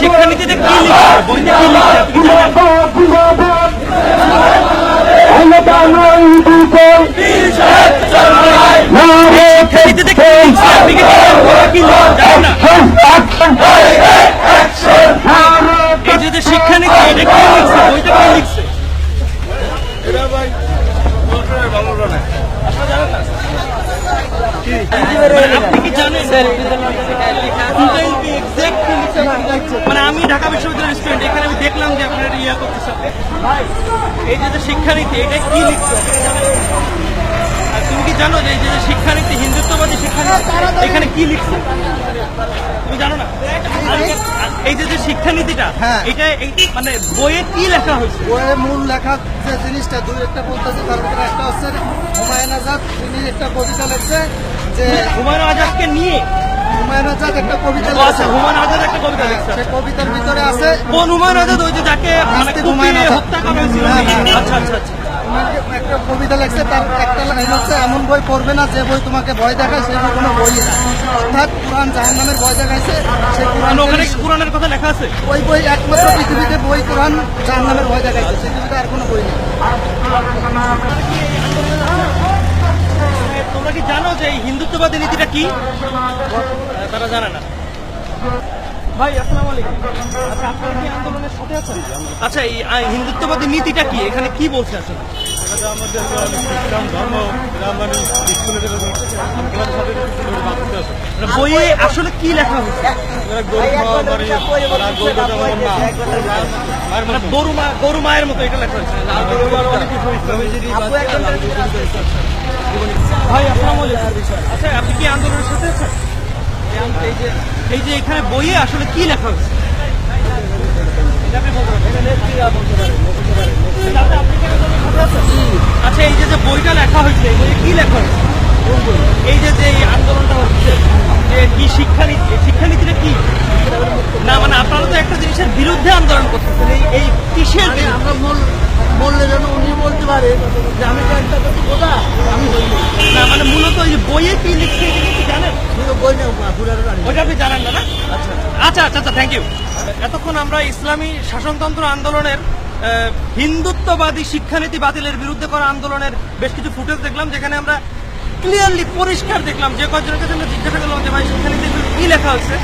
শিক্ষানীতিতে কি লিখছে বইতে কি আপনি কি জানেন? শিক্ষানীতিতে কি লিখছে বইতে কি লিখছে শিক্ষানীতি এটা আপনি কি জানেন কি লিখছে আপনি জানছেন? মানে আমি ঢাকা বিশ্ববিদ্যালয়ের স্টুডেন্ট এখানে আমি দেখলাম যে আপনার ইয়া করতেছে এই যে শিক্ষানীতি এটা কি? আর তুমি কি জানো যে এই যে শিক্ষানীতি হিন্দুত্ববাদী শিক্ষানীতি এখানে কি লিখছে? তুমি জানো না? এই যে শিক্ষানীতিটা হ্যাঁ। এটা মানে বইয়ে কি লেখা হয়েছে? বইয়ে মূল লেখা যে জিনিসটা দুই একটা বলতেছে তার ভিতরে একটা হচ্ছে হুমায়ুন আজাদ তিনি একটা কবিতা লিখছে যে হুমায়ুন আজাদকে নিয়ে? হুমায়ুন আজাদ একটা কবিতা আচ্ছা আজাদ একটা কবিতা লিখছে সে কবিতার ভিতরে আছে। কোন হুমায়ুন আজাদ ওই যে যাকে মানে কুপিয়ে হত্যা করা হয়েছিল। হ্যাঁ, হ্যাঁ। আচ্ছা আচ্ছা আচ্ছা। একটা কবিতা লিখছে তার একটা লাইন হচ্ছে এমন বই পড়বে না যে বই তোমাকে ভয় দেখায় সে বই কোনো বই না। অর্থাৎ কোরআন জাহান্নামের ভয় দেখাইছে সে কোরআন মানে ওখানে কোরআনের কথা লেখা আছে? ওই বই একমাত্র পৃথিবীতে বই কোরআন জাহান্নামের ভয় দেখাইছে পৃথিবীতে আর কোনো বই নেই। তোমরা কি জানো যে এই হিন্দুত্ববাদী নীতিটা কি? তারা জানে না। ভাই আসসালামু আলাইকুম। আচ্ছা আপনারা কি আন্দোলনের সাথে আছেন? আচ্ছা এই হিন্দুত্ববাদী নীতিটা কি? এখানে কি বলছে আসলে? আমাদের ইসলাম ধর্ম এরা মানে বইয়ে আসলে কি লেখা গরু মানে গরু মা মায়ের মতো গরু মায়ের মতো এটা লেখা হয়েছে। ভাই আসসালামু আচ্ছা আপনি কি আন্দোলনের সাথে আছেন? এই যে এখানে বইয়ে আসলে কি লেখা হয়েছে? আচ্ছা এই যে যে বইটা লেখা হয়েছে এই বইয়ে কি লেখা হয়েছে এই যে যে এই আন্দোলনটা হচ্ছে যে কি শিক্ষানীতি শিক্ষানীতিটা কি না মানে আপনারা তো একটা জিনিসের বিরুদ্ধে আন্দোলন করতেছেন এই এই কিসের? আমরা মূল বললে যেন উনি বলতে পারে যে আমি তো একটা কথা আমি না মানে মূলত যে বইয়ে কি লিখছে এটা কি জানেন? বই না ওইটা আপনি জানেন না না? আচ্ছা আচ্ছা। আচ্ছা আচ্ছা থ্যাংক ইউ এতক্ষণ আমরা ইসলামী শাসনতন্ত্র আন্দোলনের হিন্দুত্ববাদী শিক্ষানীতি বাতিলের বিরুদ্ধে করা আন্দোলনের বেশ কিছু ফুটেজ দেখলাম যেখানে আমরা ক্লিয়ারলি পরিষ্কার দেখলাম যে কয়েকজনের কাছে আমরা জিজ্ঞাসা করলাম যে ভাই শিক্ষানীতির বিরুদ্ধে কি লেখা হয়েছে?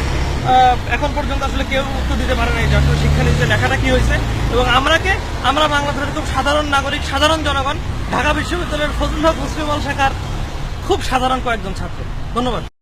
এখন পর্যন্ত আসলে কেউ উত্তর দিতে পারে নাই যে আসলে শিক্ষানীতিতে লেখাটা কি হয়েছে? এবং আমরাকে আমরা বাংলাদেশের খুব সাধারণ নাগরিক সাধারণ জনগণ ঢাকা বিশ্ববিদ্যালয়ের ফজলুল হক মুসলিম শাখার খুব সাধারণ কয়েকজন ছাত্র। ধন্যবাদ।